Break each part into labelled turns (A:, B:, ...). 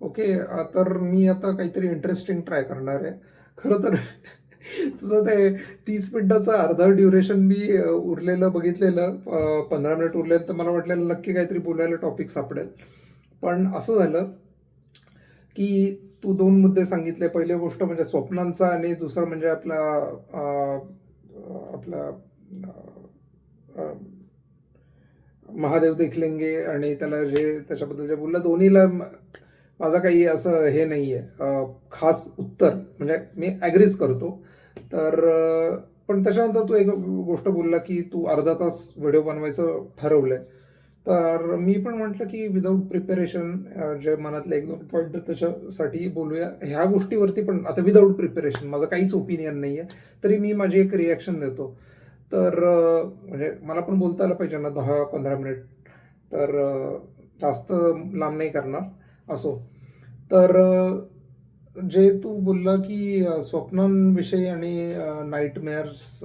A: Okay तर मी आता काहीतरी इंटरेस्टिंग ट्राय करणार आहे. खरं तर तुझं ते तीस मिनिटाचं अर्धा ड्युरेशन मी उरलेलं बघितलेलं पंधरा मिनिट उरलेलं तर मला वाटलेलं नक्की काहीतरी बोलायला टॉपिक सापडेल. पण असं झालं की तू दोन मुद्दे सांगितले. पहिली गोष्ट म्हणजे स्वप्नांचा आणि दुसरं म्हणजे आपला आपला महादेव देखलेंगे आणि त्याला जे त्याच्याबद्दल जे बोललं दोन्हीला माझा काही असं हे नाही आहे खास उत्तर म्हणजे मी ॲग्रीज करतो. तर पण त्याच्यानंतर तू एक गोष्ट बोलला की तू अर्धा तास व्हिडिओ बनवायचं ठरवलं आहे तर मी पण म्हटलं की विदाऊट प्रिपेरेशन जे मनातले एक दोन पॉईंट त्याच्यासाठी बोलूया. ह्या गोष्टीवरती पण आता विदाऊट प्रिपेरेशन माझं काहीच ओपिनियन नाही आहे तरी मी माझी एक रिॲक्शन देतो. तर म्हणजे मला पण बोलता आलं पाहिजे ना दहा पंधरा मिनिट तर जास्त लांब नाही करणार. असो. तर जे तू बोलला की स्वप्नांविषयी आणि नाईटमेअर्स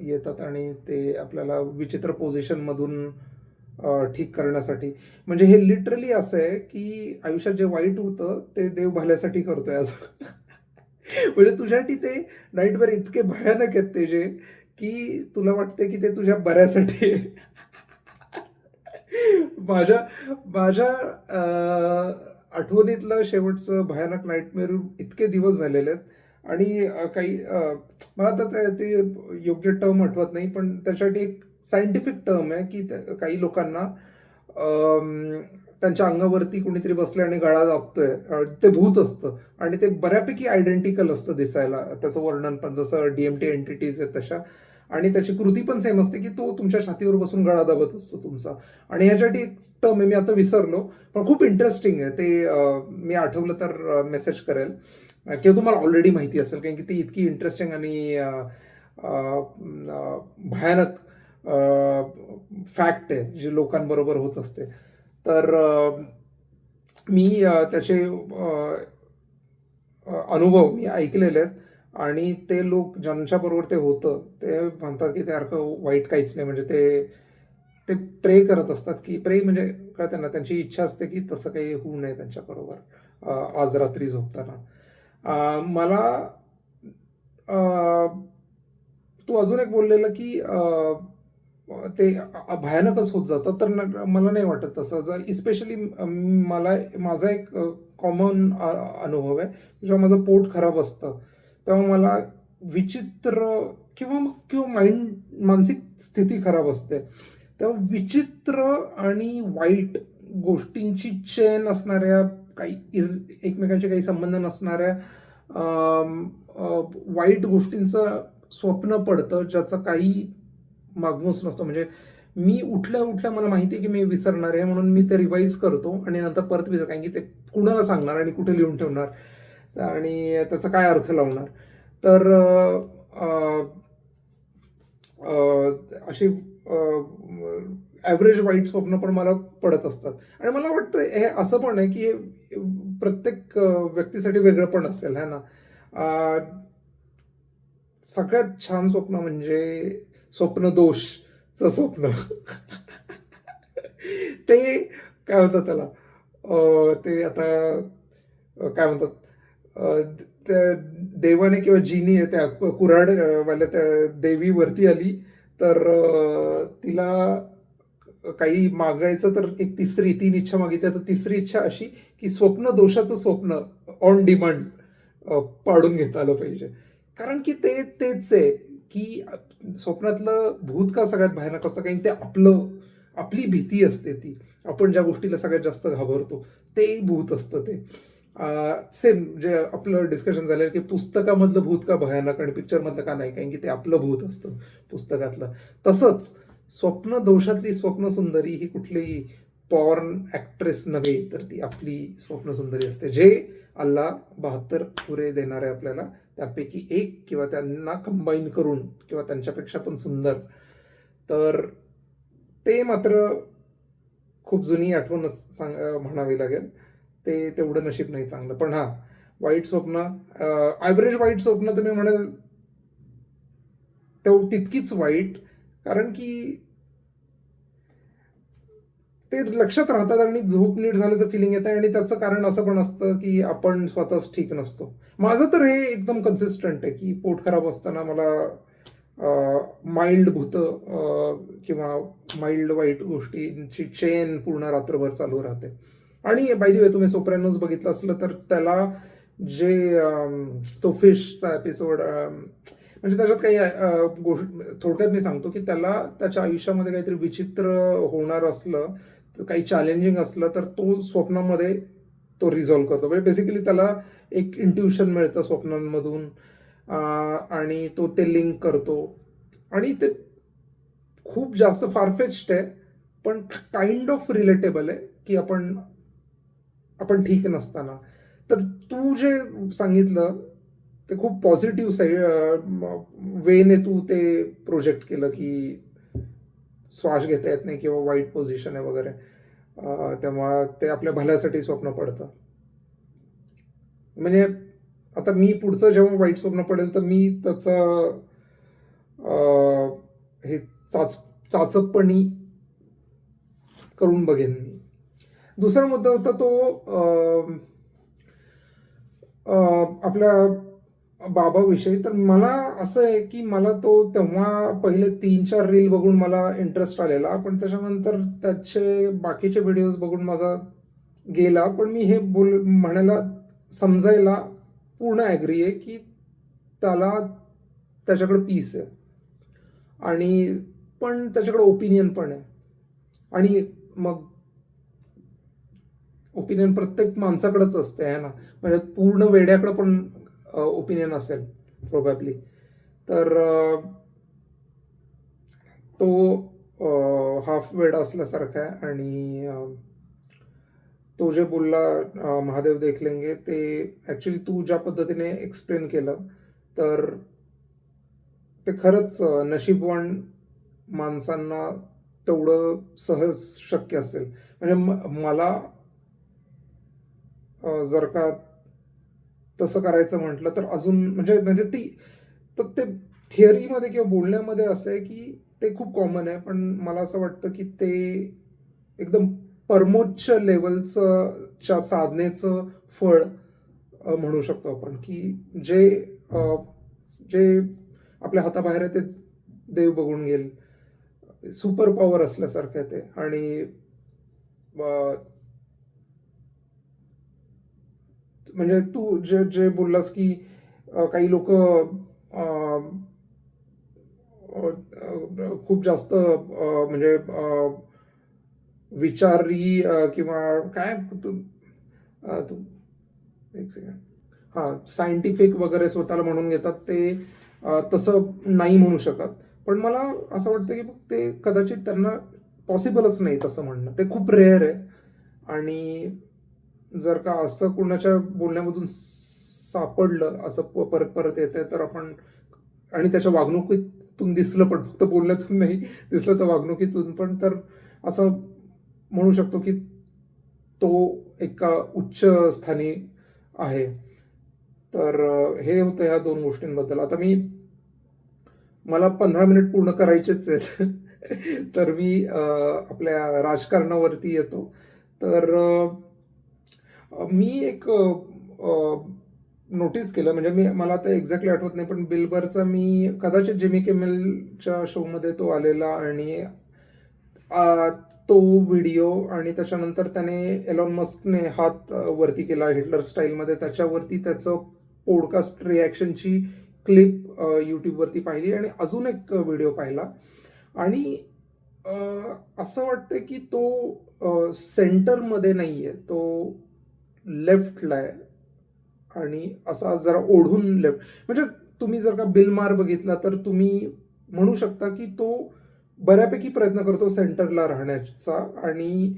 A: येतात आणि ते आपल्याला विचित्र पोझिशनमधून ठीक करण्यासाठी म्हणजे हे लिटरली असं आहे की आयुष्यात जे वाईट होतं ते देव भल्यासाठी करतोय असं म्हणजे तुझ्यासाठी ते नाईटवर इतके भयानक आहेत ते जे की तुला वाटते की ते तुझ्या बऱ्यासाठी आहे. माझ्या माझ्या आठवणीतलं शेवटचं भयानक नाईटमेअर इतके दिवस झालेले आहेत. आणि काही मला आता ते योग्य टर्म आठवत नाही पण त्याच्यासाठी एक सायंटिफिक टर्म आहे की काही लोकांना त्यांच्या अंगावरती कोणीतरी बसले आणि गळा दाबतोय. ते भूत असतं. आणि ते बऱ्यापैकी आयडेंटिकल असतं दिसायला. त्याचं वर्णन पण जसं डीएमटी एंटिटीज आहेत तशा. आणि त्याची कृती पण सेम असते की तो तुमच्या छातीवर बसून गळा दाबत असतो तुमचा. आणि ह्याच्यासाठी एक टर्म मी आता विसरलो पण खूप इंटरेस्टिंग आहे. ते मी आठवलं तर मेसेज करेल. किंवा तुम्हाला ऑलरेडी माहिती असेल कारण की ती इतकी इंटरेस्टिंग आणि भयानक फॅक्ट आहे जी लोकांबरोबर होत असते. तर मी त्याचे अनुभव मी ऐकलेले आहेत. आणि ते लोक ज्यांच्याबरोबर ते होतं ते म्हणतात की त्यासारखं वाईट काहीच नाही. म्हणजे ते ते प्रे करत असतात की प्रे म्हणजे कळतं ना त्यांची इच्छा असते की तसं काही होऊ नये त्यांच्याबरोबर आज रात्री झोपताना. मला तू अजून एक बोललेलं की ते भयानकच होत जातं तर न- मला नाही वाटत तसं. जर इस्पेशली मला माझा एक कॉमन अनुभव आहे जेव्हा माझं पोट खराब असतं तेव्हा मला विचित्र किंवा मग किंवा माइंड मानसिक स्थिती खराब असते. तेव्हा विचित्र आणि वाईट गोष्टींची चेन असणाऱ्या काही इर एकमेकांचे काही संबंध नसणाऱ्या वाईट गोष्टींचं स्वप्न पडतं ज्याचं काही मागमूस नसतो. म्हणजे मी उठल्या उठल्या मला माहिती आहे की मी विसरणार आहे म्हणून मी ते रिवाईज करतो आणि नंतर परत विसर कारण की ते कुणाला सांगणार आणि कुठे लिहून ठेवणार? आणि त्याचा काय अर्थ लावणार? तर अशी ॲव्हरेज वाईट स्वप्न पण मला पडत असतात. आणि मला वाटतं हे असं पण आहे की हे प्रत्येक व्यक्तीसाठी वेगळं पण असेल है ना? सगळ्यात छान स्वप्न म्हणजे स्वप्न दोषचं स्वप्न. ते काय म्हणतात त्याला? ते आता काय म्हणतात? त्या देवाने किंवा जीनी त्या कुऱ्हाड वाल्या त्या देवी वरती आली तर तिला काही मागायचं तर एक तिसरी तीन इच्छा मागितल्या तर तिसरी इच्छा अशी की स्वप्न दोषाचं स्वप्न ऑन डिमांड पाडून घेता आलं पाहिजे. कारण की ते तेच आहे की स्वप्नातलं भूत का सगळ्यात भयानक असतं? कारण ते आपलं आपली भीती असते ती. आपण ज्या गोष्टीला सगळ्यात जास्त घाबरतो ते भूत असतं ते. सेम जे आपलं डिस्कशन झालं की पुस्तकामधलं भूत का भयानक आणि पिक्चरमधलं का नाही? कारण की ते आपलं भूत असतं पुस्तकातलं. तसंच स्वप्न दोषातली स्वप्न सुंदरी ही कुठलीही पॉर्न ॲक्ट्रेस नव्हे तर ती आपली स्वप्न सुंदरी असते जे अल्ला बहात्तर पुरे देणार आहे आपल्याला त्यापैकी एक किंवा त्यांना कंबाईन करून किंवा त्यांच्यापेक्षा पण सुंदर. तर ते मात्र खूप जुनी आठवणच सांग म्हणावी लागेल. ते तेवढं नशीब नाही चांगलं. पण हां वाईट स्वप्न ॲव्हरेज वाईट स्वप्न तुम्ही म्हणाल म्हणेल तेव तितकीच वाईट कारण की ते लक्षात राहतात आणि झोप नीट झाल्याचं फिलिंग येतं आणि त्याचं कारण असं पण असतं की आपण स्वतःच ठीक नसतो. माझं तर हे एकदम कन्सिस्टंट आहे की पोट खराब असताना मला माइल्ड भूतं किंवा माइल्ड वाईट गोष्टींची चेन पूर्ण रात्रभर चालू राहते. आणि बाय वे तुम्ही सोप्रानोज बघितलं असलं तर त्याला जे तो फिशचा एपिसोड म्हणजे त्याच्यात काही गोष्ट थोडक्यात मी सांगतो की त्याला त्याच्या आयुष्यामध्ये काहीतरी विचित्र होणार असलं तर काही चॅलेंजिंग असलं तर तो स्वप्नामध्ये तो रिझॉल्व करतो. म्हणजे बेसिकली त्याला एक इंट्युशन मिळतं स्वप्नांमधून आणि तो ते लिंक करतो. आणि ते खूप जास्त फारफेच्ड आहे पण काइंड ऑफ रिलेटेबल आहे की आपण आपण ठीक नसताना. तर तू जे सांगितलं ते खूप पॉझिटिव्ह साईड वेने तू ते प्रोजेक्ट केलं की श्वास घेता येत नाही किंवा वाईट पोझिशन आहे वगैरे. तेव्हा ते आपल्या भल्यासाठी स्वप्न पडतं. म्हणजे आता मी पुढचं जेव्हा वाईट स्वप्न पडेल तर मी त्याचं हे चाच चाचपणी करून बघेन मी. दुसरा मुद्दा होता तो आपल्या बाबाविषयी. तर मला असं आहे की मला तो तेव्हा पहिले तीन चार रील बघून मला इंटरेस्ट आलेला. पण त्याच्यानंतर त्याचे बाकीचे व्हिडिओज बघून माझा गेला. पण मी हे बोल म्हणायला समजायला पूर्ण ॲग्री आहे की त्याला त्याच्याकडे पीस आहे. आणि पण त्याच्याकडे ओपिनियन पण आहे. आणि मग ओपिनियन प्रत्येक माणसाकडेच असते आहे ना? म्हणजे पूर्ण वेड्याकडं पण ओपिनियन असेल प्रोबॅबली तर तो हाफ वेडा असल्यासारखा आहे आणि तो जे बोलला महादेव देखलेंगे ते ॲक्च्युली तू ज्या पद्धतीने एक्सप्लेन केलं तर ते खरंच नशीबवान माणसांना तेवढं सहज शक्य असेल. म्हणजे म- मला जर का तसं करायचं म्हटलं तर अजून म्हणजे म्हणजे ती तर ते थिअरीमध्ये किंवा बोलण्यामध्ये असं आहे की ते खूप कॉमन आहे. पण मला असं वाटतं की ते एकदम परमोच्च लेवलचं च्या साधनेचं फळ म्हणू शकतो आपण की जे जे आपल्या हाताबाहेर आहे ते देव बघून घेईल. सुपर पॉवर असल्यासारखं आहे ते. आणि अ, म्हणजे तू जे जे बोललास की काही लोक खूप जास्त म्हणजे विचारी किंवा काय तू तू एक सेकंड हां सायंटिफिक वगैरे स्वतःला म्हणून घेतात ते तसं नाही म्हणू शकत. पण मला असं वाटतं की मग ते कदाचित त्यांना पॉसिबलच नाही तसं म्हणणं. ते खूप रेअर आहे. आणि जर का असं कुणाच्या बोलण्यामधून सापडलं असं प- परत परत येते तर आपण आणि त्याच्या वागणुकीतून दिसलं पण फक्त बोलण्यातून नाही दिसलं तर वागणुकीतून पण तर असं म्हणू शकतो की तो एका उच्च स्थानी आहे. तर हे होतं ह्या दोन गोष्टींबद्दल. आता मी मला पंधरा मिनिट पूर्ण करायचेच आहेत. तर मी आपल्या राजकारणावरती येतो. तर मी एक नोटीस केलं. म्हणजे मी मला आता एक्झॅक्टली आठवत नाही पण बिलबरचा मी कदाचित जिमी केमेलच्या शोमध्ये तो आलेला आणि तो व्हिडिओ आणि त्याच्यानंतर त्याने एलॉन मस्कने हात वरती केला हिटलर स्टाईलमध्ये त्याच्यावरती त्याचं पॉडकास्ट रिॲक्शनची क्लिप यूट्यूबवरती पाहिली आणि अजून एक व्हिडिओ पाहिला. आणि असं वाटतं की तो सेंटरमध्ये नाही आहे तो लेफ्टला आहे. आणि असा जरा ओढून लेफ्ट म्हणजे तुम्ही जर का बिलमार बघितला तर तुम्ही म्हणू शकता की तो बऱ्यापैकी प्रयत्न करतो सेंटरला राहण्याचा. आणि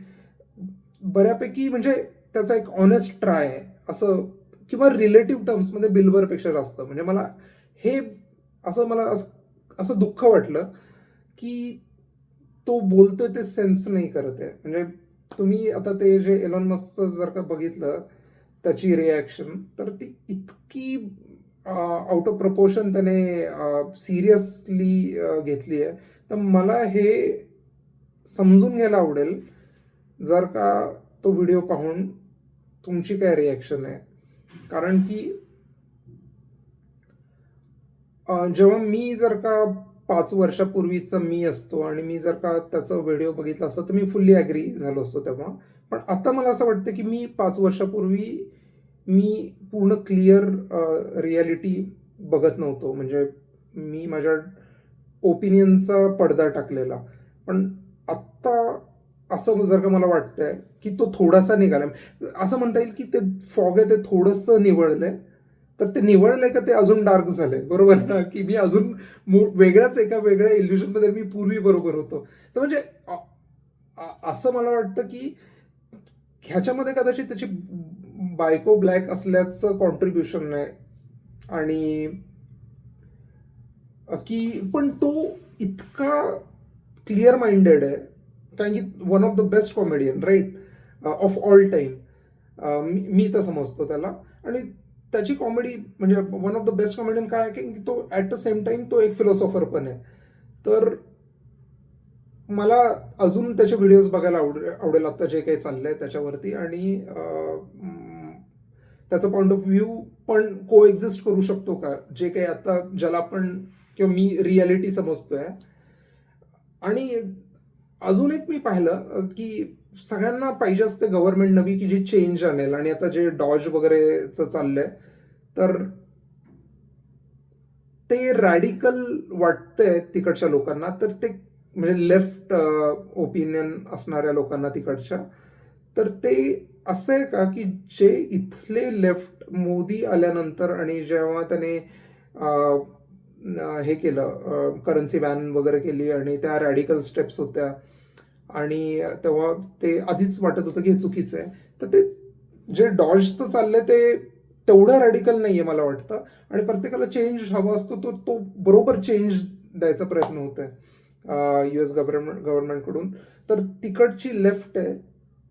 A: बऱ्यापैकी म्हणजे त्याचा एक ऑनेस्ट ट्राय आहे. असं किंवा रिलेटिव्ह टर्म्समध्ये बिलवरपेक्षा जास्त. म्हणजे मला हे असं मला असं असं दुःख वाटलं की तो बोलतोय ते सेन्स नाही करत आहे. म्हणजे तुम्ही आता ते जे एलॉन मस्कचं जर का बघितलं त्याची रिॲक्शन तर ती इतकी आउट ऑफ प्रपोर्शन त्याने सिरियसली घेतली आहे तर मला हे समजून घ्यायला आवडेल. जर का तो व्हिडिओ पाहून तुमची काय रिॲक्शन आहे. कारण की जेव्हा मी जर का पाच वर्षापूर्वीचा मी असतो आणि मी जर का त्याचा व्हिडिओ बघितला असता तर मी फुल्ली ॲग्री झालो असतो तेव्हा. पण आता मला असं वाटतं की मी पाच वर्षापूर्वी मी पूर्ण क्लिअर रियालिटी बघत नव्हतो. म्हणजे मी माझ्या ओपिनियनचा पडदा टाकलेला. पण आत्ता असं जर का मला वाटतंय की तो थोडासा निघाला. असं म्हणता येईल की ते फॉग आहे ते थोडंसं निवळलंय. तर ते निवडलंय का ते अजून डार्क झालंय बरोबर ना? की मी अजून वेगळ्याच एका वेगळ्या इल्युशनमध्ये मी पूर्वी बरोबर होतो. तर म्हणजे असं मला वाटतं की ह्याच्यामध्ये कदाचित त्याची बायको ब्लॅक असल्याचं कॉन्ट्रीब्युशन आहे आणि की पण तो इतका क्लिअर माइंडेड आहे. कारण की one of the best comedian right of all time मी तर समजतो त्याला. आणि त्याची कॉमेडी म्हणजे one of the best comedian काय आहे की तो ॲट द सेम टाइम तो एक फिलॉसॉफर पण आहे. तर मला अजून त्याचे व्हिडिओज बघायला आवडेल आवडेल. आत्ता जे काही चाललं आहे त्याच्यावरती आणि त्याचा त्याचं पॉईंट ऑफ व्ह्यू पण को एक्झिस्ट करू शकतो का? जे काही आता ज्याला आपण किंवा मी रियालिटी समजतोय. आणि अजून एक मी पाहिलं की सगळ्यांना पाहिजे असते गव्हर्नमेंट नवी की जी चेंज आणेल. आणि आता जे डॉज वगैरेचं चाललंय तर ते रॅडिकल वाटतंय तिकडच्या लोकांना. तर ते म्हणजे लेफ्ट ओपिनियन uh, असणाऱ्या लोकांना तिकडच्या. तर ते असं आहे का की जे इथले लेफ्ट मोदी आल्यानंतर आणि जेव्हा त्याने uh, हे केलं uh, करन्सी बॅन वगैरे केली आणि त्या रॅडिकल स्टेप्स होत्या आणि तेव्हा ते आधीच वाटत होतं की हे चुकीचं आहे. तर ते जे डॉजचं चाललंय ते तेवढं रॅडिकल नाही आहे मला वाटतं. आणि प्रत्येकाला चेंज हवा असतो तो तो बरोबर चेंज द्यायचा प्रयत्न होत आहे यू एस गव्हर्नमेंट गव्हर्नमेंटकडून तर तिकडची लेफ्ट आहे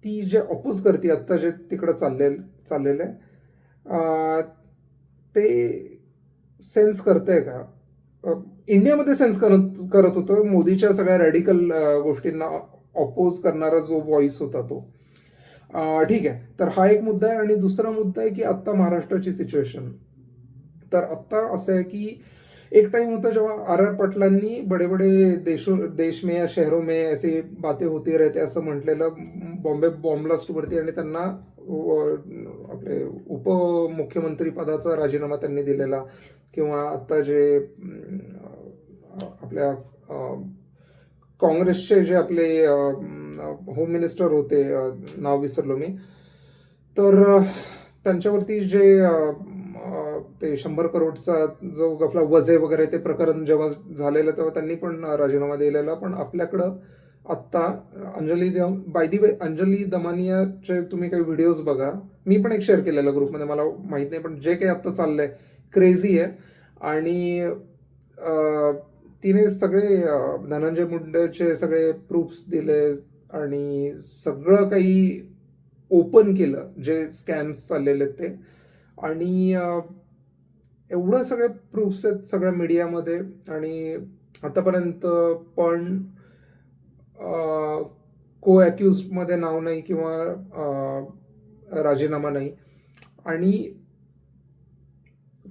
A: ती जे ऑपोज करते आत्ता जे तिकडं चालले चाललेलं आहे ते सेन्स करते का? इंडियामध्ये सेन्स करत करत होतं मोदीच्या सगळ्या रॅडिकल गोष्टींना ऑपोज करणारा जो व्हॉइस होता तो. ठीक आहे. तर हा एक मुद्दा आहे आणि दुसरा मुद्दा आहे की आत्ता महाराष्ट्राची सिच्युएशन तर आत्ता असं आहे की एक टाइम होता जेव्हा आर आर पटलांनी बडे बडे देशो देश में या शहरों में ऐसे बातें होती रहते असं म्हटलेलं बॉम्बे बॉम्बलास्टवरती आणि त्यांना आपले उपमुख्यमंत्री पदाचा राजीनामा त्यांनी दिलेला किंवा आत्ता जे आपल्या काँग्रेसचे जे आपले होम मिनिस्टर होते नाव विसरलो मी. तर त्यांच्यावरती जे ते शंभर करोडचा जो गफला वजे वगैरे ते प्रकरण जेव्हा झालेलं तेव्हा त्यांनी पण राजीनामा दिलेला. पण आपल्याकडं आत्ता अंजली दम बाय दी वे अंजली दमानियाचे तुम्ही काही व्हिडिओज बघा. मी पण एक शेअर केलेला ग्रुपमध्ये मला माहीत नाही पण जे काही आत्ता चाललंय क्रेझी आहे. आणि तिने सगळे धनंजय मुंडेचे सगळे प्रूफ्स दिले आणि सगळं काही ओपन केलं जे स्कॅन्स चाललेले आहेत ते. आणि एवढं सगळे प्रूफ्स आहेत सगळ्या मीडियामध्ये आणि आतापर्यंत पण को ॲक्युजमध्ये नाव नाही किंवा राजीनामा नाही. आणि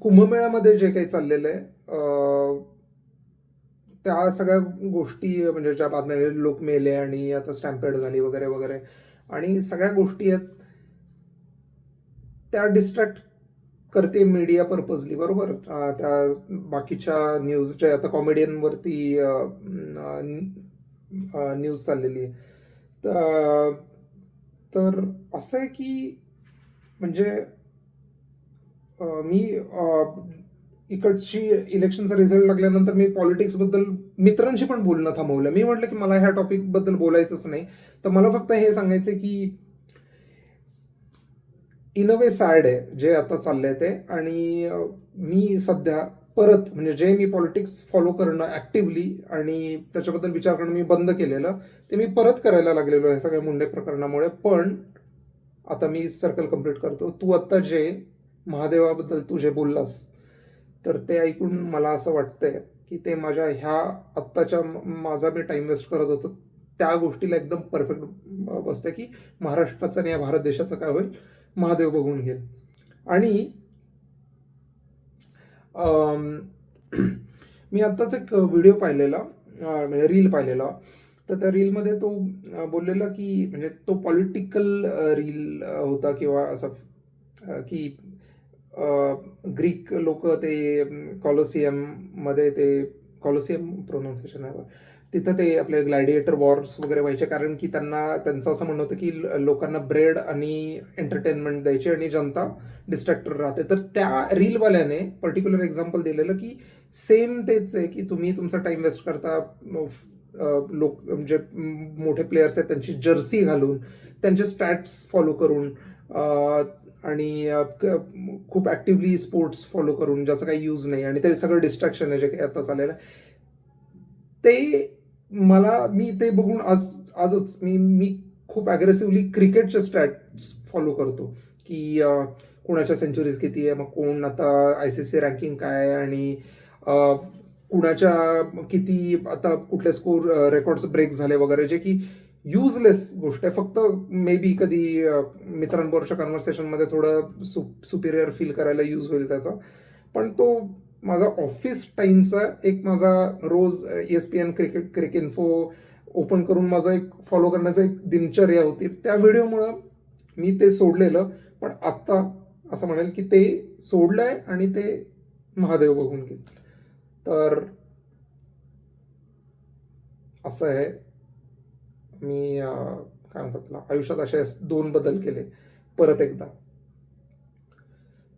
A: कुंभमेळ्यामध्ये जे काही चाललेलं आहे त्या सगळ्या गोष्टी म्हणजे ज्या बातम्या लोक मेले आणि आता स्टॅम्पेड झाली वगैरे वगैरे. आणि सगळ्या गोष्टी आहेत त्या डिस्ट्रॅक्ट करते मीडिया पर्पजली बरोबर? त्या बाकीच्या न्यूजच्या आता कॉमेडियनवरती न्यूज चाललेली आहे. तर- तर असं आहे की म्हणजे मी इकडची इलेक्शनचा रिझल्ट लागल्यानंतर मी पॉलिटिक्सबद्दल मित्रांशी पण बोलणं थांबवलं. मी म्हटलं की मला ह्या टॉपिकबद्दल बोलायचंच नाही. तर मला फक्त हे सांगायचं की इन अ वे सॅड आहे जे आता चाललंय ते. आणि मी सध्या परत म्हणजे जे मी पॉलिटिक्स फॉलो करणं ॲक्टिव्हली आणि त्याच्याबद्दल विचार करणं मी बंद केलेलं ते मी परत करायला लागलेलो आहे सगळ्या मुंडे प्रकरणामुळे. पण आता मी सर्कल कंप्लीट करतो. तू आता जे महादेवाबद्दल तू जे बोललास तर ते ऐकून मला असं वाटतंय की ते माझ्या ह्या आत्ताच्या माझा मी टाइम वेस्ट करत होतो. त्या गोष्टीला एकदम परफेक्ट बसतं की महाराष्ट्राचं आणि या भारत देशाचं काय होईल महादेव बघून घेईल. आणि मी आत्ताच एक व्हिडिओ पाहिलेला म्हणजे रील पाहिलेला. तर त्या रीलमध्ये तो बोललेला की म्हणजे तो पॉलिटिकल रील होता किंवा असं की ग्रीक लोक ते कॉलोसियममध्ये ते कॉलोसियम प्रोनाऊन्सिएशन आहे. तिथं ते आपले ग्लॅडिएटर वॉर्स वगैरे व्हायचे. कारण की त्यांना त्यांचं असं म्हणणं होतं की लोकांना ब्रेड आणि एंटरटेनमेंट द्यायचे आणि जनता डिस्ट्रॅक्टर राहते. तर त्या रीलवाल्याने पर्टिक्युलर एक्झाम्पल दिलेलं की सेम तेच आहे की तुम्ही तुमचा टाइम वेस्ट करता लोक म्हणजे मोठे प्लेयर्स आहेत त्यांची जर्सी घालून त्यांचे स्टॅट्स फॉलो करून आणि खूप ॲक्टिव्हली स्पोर्ट्स फॉलो करून ज्याचा काही यूज नाही आणि ते सगळं डिस्ट्रॅक्शन आहे जे काही आता चाललेलं आहे. ते मला मी ते बघून आज आजच मी मी खूप ॲग्रेसिव्हली क्रिकेटचे स्टॅट्स फॉलो करतो. की कोणाच्या कुणाच्या सेंचुरीज किती आहे मग कोण आता आय सी सी रँकिंग काय आहे आणि कुणाच्या किती आता कुठले स्कोर रेकॉर्ड्स ब्रेक झाले वगैरे जे की युजलेस गोष्ट आहे. फक्त मे बी कधी मित्रांबरोबरच्या कन्व्हर्सेशनमध्ये थोडं सु सुपिरियर फील करायला यूज होईल त्याचा. पण तो माझा ऑफिस टाईमचा एक माझा रोज S P N cricket Cricinfo open करून माझा एक फॉलो करण्याचा एक दिनचर्या होती. त्या व्हिडिओमुळं मी ते सोडलेलं. पण आत्ता असं म्हणेल की ते सोडलं आहे आणि ते महादेव बघून घेत तर असं आहे. मी काय म्हणतात त्याला आयुष्यात असे दोन बदल केले. परत एकदा.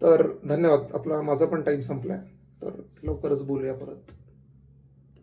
A: तर धन्यवाद. आपला माझा पण टाइम संपलाय. तर लवकरच बोलूया परत.